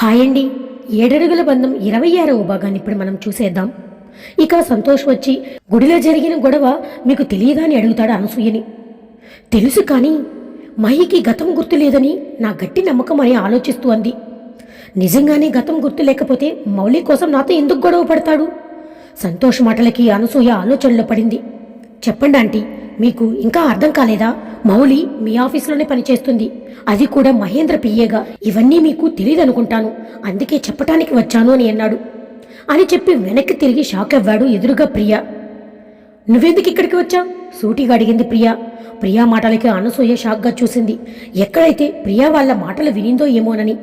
Hi అండి ఏడడుగుల బంధం ఇరవై ఆరవ భాగాన్ని ఇప్పుడు మనం చూసేద్దాం. ఇక సంతోష్ వచ్చి గుడిలో జరిగిన గొడవ మీకు తెలియదా అని అడుగుతాడు అనసూయని? తెలుసు కానీ మహికి గతం గుర్తు లేదని నా గట్టి నమ్మకం అని ఆలోచిస్తూ అంది. నిజంగానే గతం గుర్తు లేకపోతే మౌలి కోసం నాతో ఎందుకు గొడవ పడతాడు? సంతోష్ మాటలకి అనసూయ ఆలోచనలో పడింది. చెప్పండి ఆంటీ. మీకు ఇంకా అర్థం కాలేదా? మౌలి మీ ఆఫీస్లోనే పనిచేస్తుంది. అది కూడా మహేంద్ర పియ్యేగా ఇవన్నీ మీకు తెలియదనుకుంటాను అందుకే చెప్పటానికి వచ్చాను అని అన్నాడు. అని చెప్పి వెనక్కి తిరిగి షాక్ అవ్వాడు ఎదురుగా ప్రియా. నువ్వెందుకు ఇక్కడికి వచ్చా సూటిగా అడిగింది ప్రియా. ప్రియా మాటలకి అనసూయ షాక్గా చూసింది. ఎక్కడైతే ప్రియా వాళ్ళ మాటలు వినిందో ఏమోనని.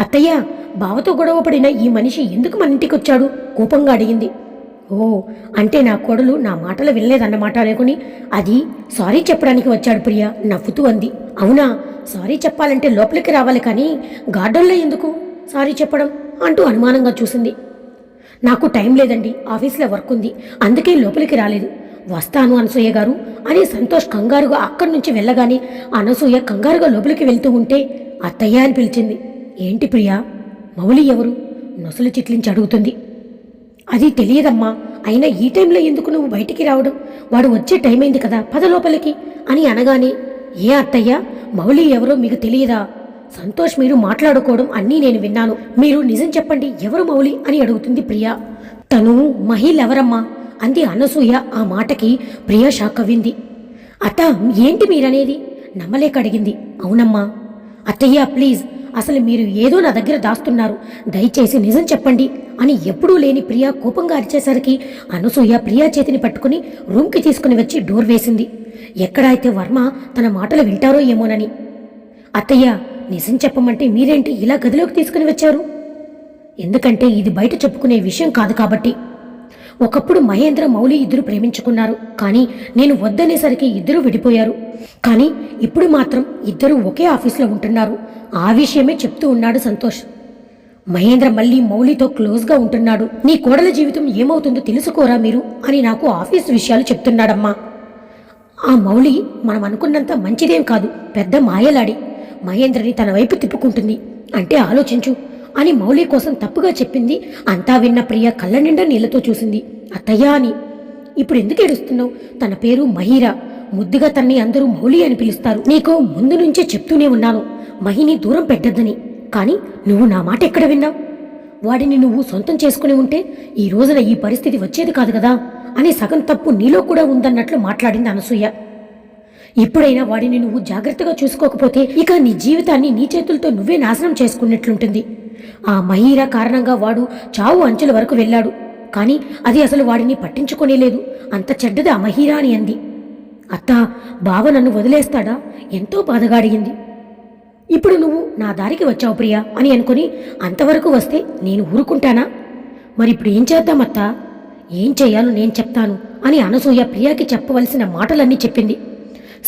అత్తయ్య బావతో గొడవ పడిన ఈ మనిషి ఎందుకు మన ఇంటికి వచ్చాడు? కోపంగా అడిగింది. ఓ అంటే నా కొడలు నా మాటలు వినలేదన్నమాట అనుకుని అది సారీ చెప్పడానికి వచ్చాడు ప్రియా నవ్వుతూ అంది. అవునా సారీ చెప్పాలంటే లోపలికి రావాలి కానీ గార్డెన్లో ఎందుకు సారీ చెప్పడం అంటూ అనుమానంగా చూసింది. నాకు టైం లేదండి ఆఫీస్లో వర్క్ ఉంది అందుకే లోపలికి రాలేదు. వస్తాను అనసూయ గారు అని సంతోష్ కంగారుగా అక్కడి నుంచి వెళ్ళగానే అనసూయ కంగారుగా లోపలికి వెళ్తూ ఉంటే అత్తయ్య అని పిలిచింది. ఏంటి ప్రియా మౌలి ఎవరు? నొసలు చిట్లించి అడుగుతుంది. అది తెలియదమ్మా. అయినా ఈ టైంలో ఎందుకు నువ్వు బయటికి రావడం? వాడు వచ్చే టైం అయింది కదా పద లోపలికి అని అనగానే ఏ అత్తయ్య మౌలి ఎవరో మీకు తెలియదా? సంతోష్ మీరు మాట్లాడుకోవడం అన్నీ నేను విన్నాను. మీరు నిజం చెప్పండి ఎవరు మౌలి అని అడుగుతుంది ప్రియా. తను మహిళ ఎవరమ్మా అంది అనసూయ ఆ మాటకి ప్రియా షాక్ అవ్వింది. అత్త ఏంటి మీరనేది? నమ్మలేక అడిగింది. అవునమ్మా. అత్తయ్య ప్లీజ్ అసలు మీరు ఏదో నా దగ్గర దాస్తున్నారు. దయచేసి నిజం చెప్పండి. అని ఎప్పుడూ లేని ప్రియా కోపంగా అరిచేసరికి అనసూయ ప్రియా చేతిని పట్టుకుని రూమ్కి తీసుకుని వచ్చి డోర్ వేసింది. ఎక్కడైతే వర్మ తన మాటలు వింటారో ఏమోనని. అత్తయ్య నిజం చెప్పమంటే మీరేంటి ఇలా గదిలోకి తీసుకుని వచ్చారు? ఎందుకంటే ఇది బయట చెప్పుకునే విషయం కాదు కాబట్టి. ఒకప్పుడు మహేంద్ర మౌలి ఇద్దరు ప్రేమించుకున్నారు. కానీ నేను వద్దనేసరికి ఇద్దరు విడిపోయారు. కానీ ఇప్పుడు మాత్రం ఇద్దరు ఒకే ఆఫీస్లో ఉంటున్నారు. ఆ విషయమే చెప్తూ ఉన్నాడు సంతోష్. మహేంద్ర మళ్ళీ మౌలితో క్లోజ్గా ఉంటున్నాడు. నీ కోడల జీవితం ఏమవుతుందో తెలుసుకోరా మీరు? అని నాకు ఆఫీస్ విషయాలు చెప్తున్నాడమ్మా. ఆ మౌలి మనం అనుకున్నంత మంచిదేం కాదు. పెద్ద మాయలాడి. మహేంద్రని తన వైపు తిప్పుకుంటుంది. అంటే ఆలోచించు. అని మౌలి కోసం తప్పుగా చెప్పింది. అంతా విన్న ప్రియ కళ్ళ నిండా నీళ్ళతో చూసింది. అత్తయ్య అని. ఇప్పుడు ఎందుకు ఏడుస్తున్నావు? తన పేరు మహీరా. ముద్దుగా తన్ని అందరూ మౌలి అని పిలుస్తారు. నీకు ముందు నుంచే చెప్తూనే ఉన్నాను. మహిని దూరం పెట్టద్దని. కానీ నువ్వు నా మాట ఎక్కడ విన్నావు? వాడిని నువ్వు సొంతం చేసుకుని ఉంటే ఈ రోజున ఈ పరిస్థితి వచ్చేది కాదు కదా? అని సగం తప్పు నీలో కూడా ఉందన్నట్లు మాట్లాడింది అనసూయ. ఇప్పుడైనా వాడిని నువ్వు జాగ్రత్తగా చూసుకోకపోతే ఇక నీ జీవితాన్ని నీ చేతులతో నువ్వే నాశనం చేసుకున్నట్లుంటుంది. ఆ మహీరా కారణంగా వాడు చావు అంచుల వరకు వెళ్ళాడు. కానీ అది అసలు వాడిని పట్టించుకోనేలేదు. అంత చెడ్డది ఆ మహీరా అని అంది. అత్త బావ నన్ను వదిలేస్తాడా? ఎంతో బాధగా అడిగింది. ఇప్పుడు నువ్వు నా దారికి వచ్చావు ప్రియా అని అనుకుని అంతవరకు వస్తే నేను ఊరుకుంటానా? మరి ఇప్పుడు ఏం చేద్దామత్తా ఏం చెయ్యాలో నేను చెప్తాను అని అనసూయ ప్రియాకి చెప్పవలసిన మాటలన్నీ చెప్పింది.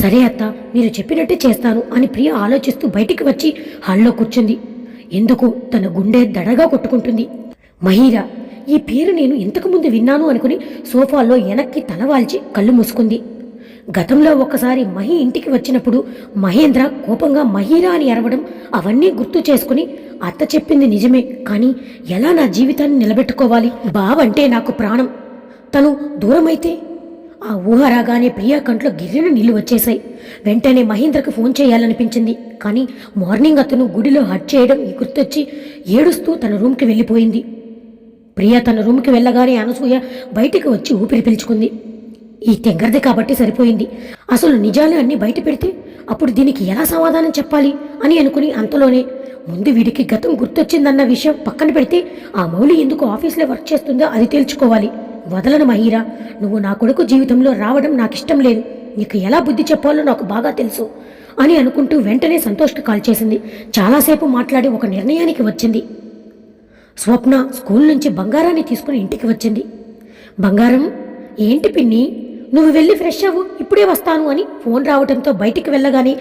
సరే అత్త మీరు చెప్పినట్టే చేస్తాను అని ప్రియ ఆలోచిస్తూ బయటికి వచ్చి హాల్లో కూర్చుంది. ఎందుకు తన గుండె దడగా కొట్టుకుంటుంది? మహీరా ఈ పేరు నేను ఇంతకుముందు విన్నాను అనుకుని సోఫాలో వెనక్కి తలవాల్చి కళ్ళు మూసుకుంది. గతంలో ఒకసారి మహి ఇంటికి వచ్చినప్పుడు మహేంద్ర కోపంగా మహీరా అని అరవడం అవన్నీ గుర్తు చేసుకుని అత్త చెప్పింది నిజమే కానీ ఎలా నా జీవితాన్ని నిలబెట్టుకోవాలి? బావంటే నాకు ప్రాణం. తను దూరమైతే ఆ ఊహ రాగానే ప్రియా కంట్లో గిర్రెన నీళ్ళు వచ్చేశాయి. వెంటనే మహేంద్రకు ఫోన్ చేయాలనిపించింది. కానీ మార్నింగ్ అతను గుడిలో హట్ చేయడం గుర్తొచ్చి ఏడుస్తూ తన రూమ్కి వెళ్ళిపోయింది. ప్రియా తన రూమ్కి వెళ్ళగానే అనసూయ బయటికి వచ్చి ఊపిరి పీల్చుకుంది. ఈ తెంగరది కాబట్టి సరిపోయింది. అసలు నిజాలు అన్నీ బయట పెడితే అప్పుడు దీనికి ఎలా సమాధానం చెప్పాలి అని అనుకుని అంతలోనే ముందు వీడికి గతం గుర్తొచ్చిందన్న విషయం పక్కన పెడితే ఆ మౌలి ఎందుకు ఆఫీస్లో వర్క్ చేస్తుందో అది తేల్చుకోవాలి. వదలను మహీరా. నువ్వు నా కొడుకు జీవితంలో రావడం నాకు ఇష్టం లేదు. నీకు ఎలా బుద్ధి చెప్పాలో నాకు బాగా తెలుసు అని అనుకుంటూ వెంటనే సంతోష్కి కాల్ చేసింది. చాలాసేపు మాట్లాడి ఒక నిర్ణయానికి వచ్చింది. స్వప్న స్కూల్ నుంచి బంగారాన్ని తీసుకుని ఇంటికి వచ్చింది. బంగారం ఏంటి పిన్ని? నువ్వు వెళ్ళి ఫ్రెష్ అవ్వు ఇప్పుడే వస్తాను అని ఫోన్ రావడంతో బయటికి వెళ్ళగానే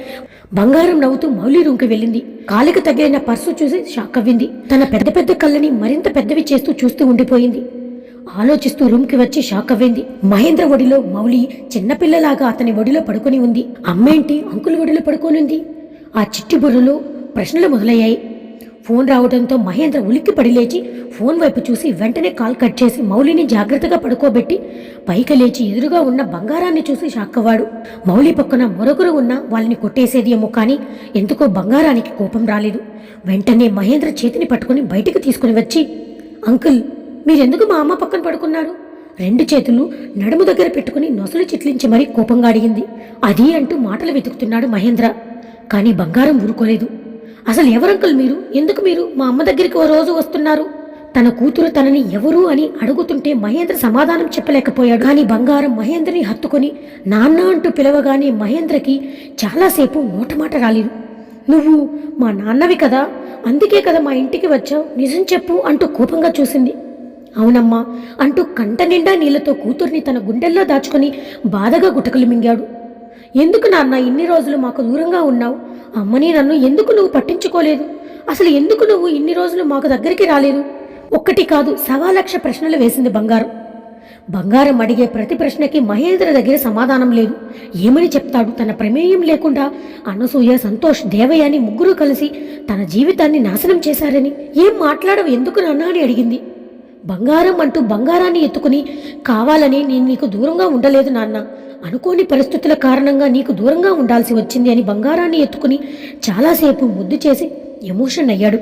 బంగారం నవ్వుతూ మౌలి రూమ్కి వెళ్ళింది. కాలికి తగిలిన పర్సు చూసి షాక్ అవ్వింది. తన పెద్ద పెద్ద కళ్ళని మరింత పెద్దవి చేస్తూ చూస్తూ ఉండిపోయింది. ఆలోచిస్తూ రూమ్కి వచ్చి షాక్ అవ్వింది. మహేంద్ర ఒడిలో మౌలి చిన్నపిల్లలాగా అతని ఒడిలో పడుకొని ఉంది. అమ్మేంటి? అంకుల్ ఒడిలో పడుకొని ఉంది. ఆ చిట్టి బుర్రలో ప్రశ్నలు మొదలయ్యాయి. ఫోన్ రావడంతో మహేంద్ర ఉలిక్కి పడి లేచి ఫోన్ వైపు చూసి వెంటనే కాల్ కట్ చేసి మౌలిని జాగ్రత్తగా పడుకోబెట్టి పైకి లేచి ఎదురుగా ఉన్న బంగారాన్ని చూసి షాక్కవాడు మౌలి పక్కన మరొకరు ఉన్న వాళ్ళని కొట్టేసేది ఏమో కానీ ఎందుకో బంగారానికి కోపం రాలేదు. వెంటనే మహేంద్ర చేతిని పట్టుకుని బయటికి తీసుకుని వచ్చి అంకుల్ మీరెందుకు మా అమ్మ పక్కన పడుకున్నారు? రెండు చేతులు నడుము దగ్గర పెట్టుకుని నొసలు చిట్లించి మరీ కోపంగా అడిగింది. అది అంటూ మాటలు వెతుకుతున్నాడు మహేంద్ర. కానీ బంగారం ఊరుకోలేదు. అసలు ఎవరంకుల్ మీరు? ఎందుకు మీరు మా అమ్మ దగ్గరికి ఓ రోజు వస్తున్నారు? తన కూతురు తనని ఎవరు అని అడుగుతుంటే మహేంద్ర సమాధానం చెప్పలేకపోయాడు. కానీ బంగారం మహేంద్రని హత్తుకొని నాన్న అంటూ పిలవగానే మహేంద్రకి చాలాసేపు నోటమాట రాలేదు. నువ్వు మా నాన్నవి కదా అందుకే కదా మా ఇంటికి వచ్చావు నిజం చెప్పు అంటూ కోపంగా చూసింది. అవునమ్మా అంటూ కంట నిండా నీళ్ళతో కూతుర్ని తన గుండెల్లో దాచుకొని బాధగా గుటకలు మింగాడు. ఎందుకు నాన్న ఇన్ని రోజులు మాకు దూరంగా ఉన్నావు? అమ్మని నన్ను ఎందుకు నువ్వు పట్టించుకోలేదు? అసలు ఎందుకు నువ్వు ఇన్ని రోజులు మాకు దగ్గరికి రాలేదు? ఒక్కటి కాదు సవా లక్ష ప్రశ్నలు వేసింది బంగారం. బంగారం అడిగే ప్రతి ప్రశ్నకి మహేంద్ర దగ్గర సమాధానం లేదు. ఏమని చెప్తాడు? తన ప్రమేయం లేకుండా అనసూయ సంతోష్ దేవయ్య అని ముగ్గురు కలిసి తన జీవితాన్ని నాశనం చేశారని. ఏం మాట్లాడవు? ఎందుకు నాన్న అని అడిగింది. బంగారం అంటూ బంగారాన్ని ఎత్తుకుని కావాలని నేను నీకు దూరంగా ఉండలేదు నాన్న. అనుకోని పరిస్థితుల కారణంగా నీకు దూరంగా ఉండాల్సి వచ్చింది అని బంగారాన్ని ఎత్తుకుని చాలాసేపు ముద్దు చేసి ఎమోషన్ అయ్యాడు.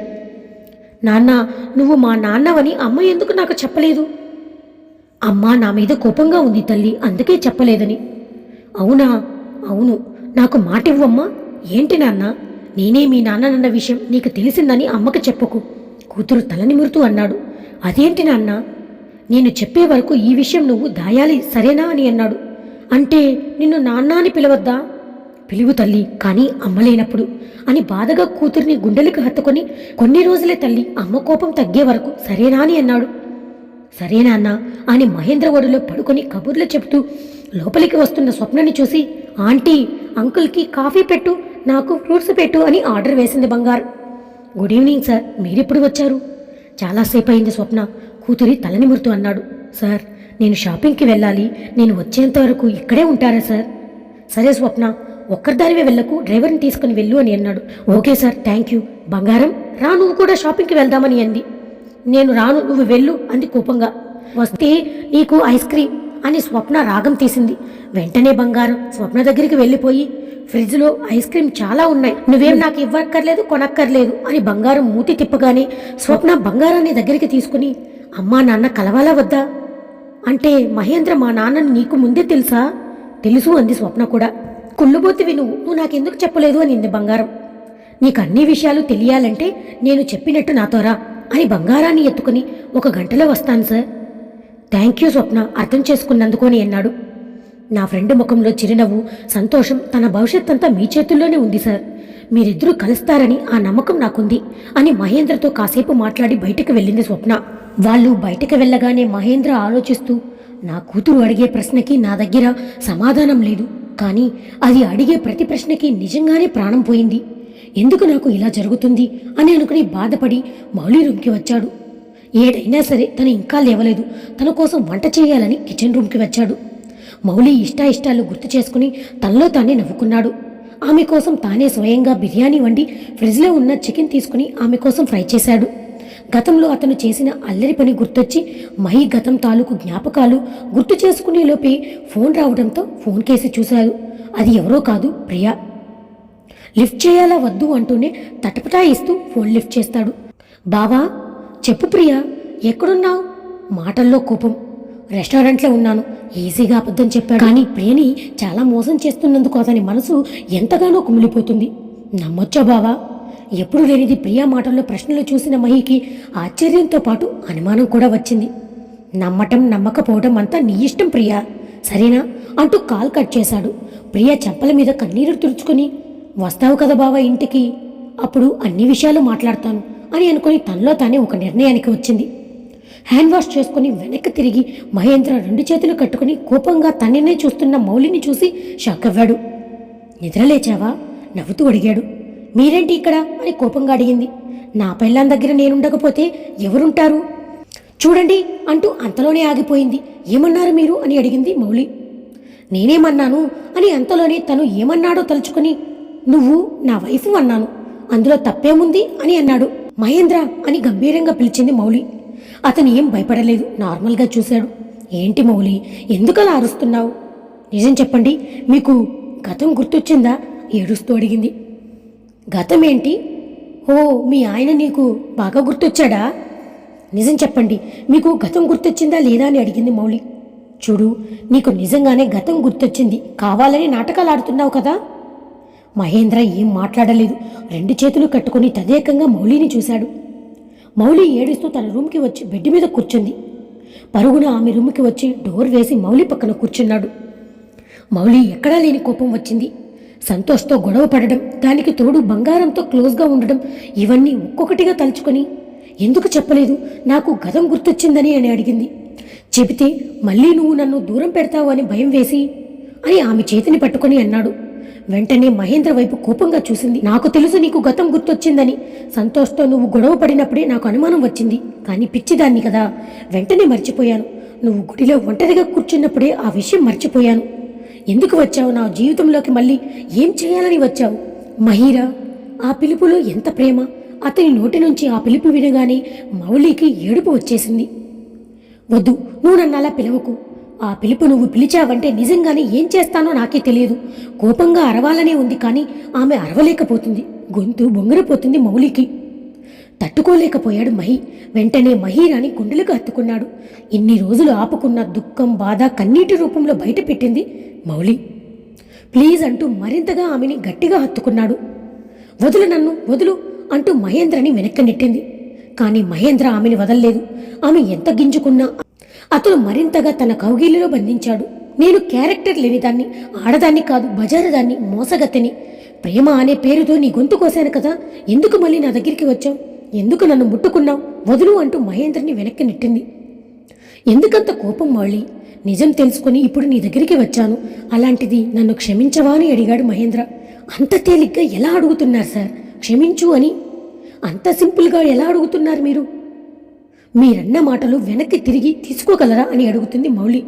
నాన్న నువ్వు మా నాన్నవని అమ్మ ఎందుకు నాకు చెప్పలేదు? అమ్మా నా మీద కోపంగా ఉంది తల్లి అందుకే చెప్పలేదని. అవునా? అవును. నాకు మాట ఇవ్వమ్మా ఏంటి నాన్న? నేనే మీ నాన్ననన్న విషయం నీకు తెలిసిందని అమ్మకు చెప్పకు. కూతురు తల నిమురుతూ అన్నాడు. అదేంటి నాన్న? నేను చెప్పే వరకు ఈ విషయం నువ్వు దాయాలి సరేనా అని అన్నాడు. అంటే నిన్ను నాన్న అని పిలవద్దా? పిలువు తల్లి కానీ అమ్మలేనప్పుడు అని బాధగా కూతురిని గుండెలకు హత్తుకొని కొన్ని రోజులే తల్లి అమ్మ కోపం తగ్గే వరకు సరేనా అని అన్నాడు. సరేనాన్న అని మహేంద్ర ఒడిలో పడుకొని కబుర్లు చెబుతూ లోపలికి వస్తున్న స్వప్నని చూసి ఆంటీ అంకుల్కి కాఫీ పెట్టు నాకు ఫ్రూట్స్ పెట్టు అని ఆర్డర్ వేసింది బంగారు. గుడ్ ఈవినింగ్ సార్ మీరెప్పుడు వచ్చారు? చాలాసేపు అయింది స్వప్న. కూతురి తలనిమురుతూ అన్నాడు. సార్ నేను షాపింగ్కి వెళ్ళాలి. నేను వచ్చేంత వరకు ఇక్కడే ఉంటారా సార్? సరే స్వప్న ఒక్కరిదానివే వెళ్ళకు. డ్రైవర్ని తీసుకుని వెళ్ళు అని అన్నాడు. Okay sir thank you. బంగారం? రా నువ్వు కూడా షాపింగ్కి వెళ్దామని అంది. నేను రాను నువ్వు వెళ్ళు అంది కోపంగా. వస్తే నీకు ఐస్ క్రీమ్. అని స్వప్న రాగం తీసింది. వెంటనే బంగారం స్వప్న దగ్గరికి వెళ్ళిపోయి ఫ్రిడ్జ్లో ఐస్ క్రీమ్ చాలా ఉన్నాయి. నువ్వేం నాకు ఇవ్వక్కర్లేదు కొనక్కర్లేదు అని బంగారం మూతి తిప్పగానే స్వప్న బంగారాన్ని దగ్గరికి తీసుకుని అమ్మా నాన్న కలవాలా వద్దా? అంటే మహేంద్ర మా నాన్నని నీకు ముందే తెలుసా? తెలుసు అంది స్వప్న కూడా. కుళ్ళుబోతివి నువ్వు నువ్వు నాకెందుకు చెప్పలేదు? అనింది బంగారం. నీకు అన్ని విషయాలు తెలియాలంటే నేను చెప్పినట్టు నాతో రా అని బంగారాన్ని ఎత్తుకుని ఒక గంటలో వస్తాను సార్. థ్యాంక్ యూ స్వప్న అర్థం చేసుకున్నందుకు అని అన్నాడు. నా ఫ్రెండ్ ముఖంలో చిరునవ్వు సంతోషం తన భవిష్యత్ అంతా మీ చేతుల్లోనే ఉంది సార్. మీరిద్దరూ కలుస్తారని ఆ నమ్మకం నాకుంది అని మహేంద్రతో కాసేపు మాట్లాడి బయటకు వెళ్ళింది స్వప్న. వాళ్ళు బయటకు వెళ్ళగానే మహేంద్ర ఆలోచిస్తూ నా కూతురు అడిగే ప్రశ్నకి నా దగ్గర సమాధానం లేదు. కానీ అది అడిగే ప్రతి ప్రశ్నకి నిజంగానే ప్రాణం పోయింది. ఎందుకు నాకు ఇలా జరుగుతుంది అని అనుకుని బాధపడి మౌలి రూమ్కి వచ్చాడు. ఏదైనా సరే తను ఇంకా లేవలేదు. తన కోసం వంట చేయాలని కిచెన్ రూమ్కి వచ్చాడు. మౌలి ఇష్టాయిష్టాలు గుర్తు చేసుకుని తనలో తానే నవ్వుకున్నాడు. ఆమె కోసం తానే స్వయంగా బిర్యానీ వండి ఫ్రిడ్జ్లో ఉన్న చికెన్ తీసుకుని ఆమె కోసం ఫ్రై చేశాడు. గతంలో అతను చేసిన అల్లరి పని గుర్తొచ్చి మహి గతం తాలూకు జ్ఞాపకాలు గుర్తు చేసుకునే లోపే ఫోన్ రావడంతో ఫోన్ కేసి చూశాడు అది ఎవరో కాదు ప్రియా. లిఫ్ట్ చేయాలా వద్దు అంటూనే తటపటాయిస్తూ ఫోన్ లిఫ్ట్ చేస్తాడు. బావా చెప్పు ప్రియా ఎక్కడున్నావు? మాటల్లో కోపం. రెస్టారెంట్లో ఉన్నాను. ఈజీగా అబద్ధం చెప్పాడు. కానీ ప్రియని చాలా మోసం చేస్తున్నందుకు అతని మనసు ఎంతగానో కుమిలిపోతుంది. నమ్మొచ్చా బావా? ఎప్పుడు లేనిది ప్రియా మాటల్లో ప్రశ్నలు చూసిన మహికి ఆశ్చర్యంతో పాటు అనుమానం కూడా వచ్చింది. నమ్మటం నమ్మకపోవడం అంతా నీ ఇష్టం ప్రియా. సరేనా? అంటూ కాల్ కట్ చేశాడు. ప్రియా చెంపల మీద కన్నీరు తుడుచుకొని వస్తావు కదా బావా ఇంటికి? అప్పుడు అన్ని విషయాలు మాట్లాడతాను. అని అనుకుని తనలో తానే ఒక నిర్ణయానికి వచ్చింది. హ్యాండ్ వాష్ చేసుకుని వెనక్కి తిరిగి మహేంద్ర రెండు చేతులు కట్టుకుని కోపంగా తననే చూస్తున్న మౌలిని చూసి షాక్ అవ్వాడు. నిద్రలేచావా నవ్వుతూ అడిగాడు. మీరేంటి ఇక్కడ? అని కోపంగా అడిగింది. నా పెళ్ళాం దగ్గర నేనుండకపోతే ఎవరుంటారు? చూడండి అంటూ అంతలోనే ఆగిపోయింది. ఏమన్నారు మీరు? అని అడిగింది మౌలి. నేనేమన్నాను? అని అంతలోనే తను ఏమన్నాడో తలుచుకుని నువ్వు నా వైఫ్ అన్నాను. అందులో తప్పేముంది? అని అన్నాడు. మహేంద్ర అని గంభీరంగా పిలిచింది మౌలి అతను ఏం భయపడలేదు నార్మల్గా చూశాడు. ఏంటి మౌలి ఎందుకలా అరుస్తున్నావు? నిజం చెప్పండి మీకు గతం గుర్తొచ్చిందా? ఏడుస్తూ అడిగింది. గతం ఏంటి ఓ మీ ఆయన నీకు బాగా గుర్తొచ్చాడా? నిజం చెప్పండి మీకు గతం గుర్తొచ్చిందా లేదా అని అడిగింది మౌలి చూడు నీకు నిజంగానే గతం గుర్తొచ్చింది కావాలని నాటకాలు ఆడుతున్నావు కదా? మహేంద్ర ఏం మాట్లాడలేదు. రెండు చేతులు కట్టుకుని తదేకంగా మౌలిని చూశాడు. మౌలి ఏడుస్తూ తన రూమ్కి వచ్చి బెడ్ మీద కూర్చుంది. పరుగున ఆమె రూమ్కి వచ్చి డోర్ వేసి మౌలి పక్కన కూర్చున్నాడు. మౌలి ఎక్కడా లేని కోపం వచ్చింది. సంతోష్తో గొడవ పడడం దానికి తోడు బంగారంతో క్లోజ్గా ఉండడం ఇవన్నీ ఒక్కొక్కటిగా తలుచుకొని ఎందుకు చెప్పలేదు? నాకు గతం గుర్తొచ్చిందని అని అడిగింది. చెబితే మళ్ళీ నువ్వు నన్ను దూరం పెడతావు అని భయం వేసి అని ఆమె చేతిని పట్టుకొని అన్నాడు. వెంటనే మహేంద్ర వైపు కోపంగా చూసింది. నాకు తెలుసు నీకు గతం గుర్తొచ్చిందని. సంతోష్తో నువ్వు గొడవ పడినప్పుడే నాకు అనుమానం వచ్చింది. కానీ పిచ్చిదాన్ని కదా. వెంటనే మర్చిపోయాను. నువ్వు గుడిలో ఒంటరిగా కూర్చున్నప్పుడే ఆ విషయం మర్చిపోయాను. ఎందుకు వచ్చావు? నా జీవితంలోకి మళ్ళీ ఏం చేయాలని వచ్చావు? మహీరా ఆ పిలుపులో ఎంత ప్రేమ? అతని నోటి నుంచి ఆ పిలుపు వినగానే మౌలికి ఏడుపు వచ్చేసింది. వద్దు నువ్వు నన్ను అలా పిలవకు. ఆ పిలుపు నువ్వు పిలిచావంటే నిజంగానే ఏం చేస్తానో నాకే తెలియదు. కోపంగా అరవాలనే ఉంది కానీ ఆమె అరవలేకపోతుంది. గొంతు బొంగరపోతుంది మౌలికి. తట్టుకోలేకపోయాడు మహి. వెంటనే మహీరాని గుండెలకు హత్తుకున్నాడు ఇన్ని రోజులు ఆపుకున్న దుఃఖం బాధ కన్నీటి రూపంలో బయట పెట్టింది మౌలి. ప్లీజ్ అంటూ మరింతగా ఆమెని గట్టిగా హత్తుకున్నాడు. వదులు నన్ను వదులు అంటూ మహేంద్రని వెనక్కి నెట్టింది. కానీ మహేంద్ర ఆమెని వదల్లేదు. ఆమె ఎంత గింజుకున్నా అతను మరింతగా తన కౌగిలిలో బంధించాడు. నేను క్యారెక్టర్ లేనిదాన్ని ఆడదాన్ని కాదు బజారదాన్ని మోసగత్తెని. ప్రేమ అనే పేరుతో నీ గొంతు కోసాను కదా ఎందుకు మళ్ళీ నా దగ్గరికి వచ్చావు? ఎందుకు నన్ను ముట్టుకున్నావు? వదులు అంటూ మహేంద్రని వెనక్కి నెట్టింది. ఎందుకంత కోపం మళ్ళీ? నిజం తెలుసుకొని ఇప్పుడు నీ దగ్గరికి వచ్చాను. అలాంటిది నన్ను క్షమించవా అని అడిగాడు మహేంద్ర. అంత తేలిగ్గా ఎలా అడుగుతున్నారు సార్? క్షమించు అని. అంత సింపుల్గా ఎలా అడుగుతున్నారు మీరు? మీరన్న మాటలు వెనక్కి తిరిగి తీసుకోగలరా అని అడుగుతుంది మౌలి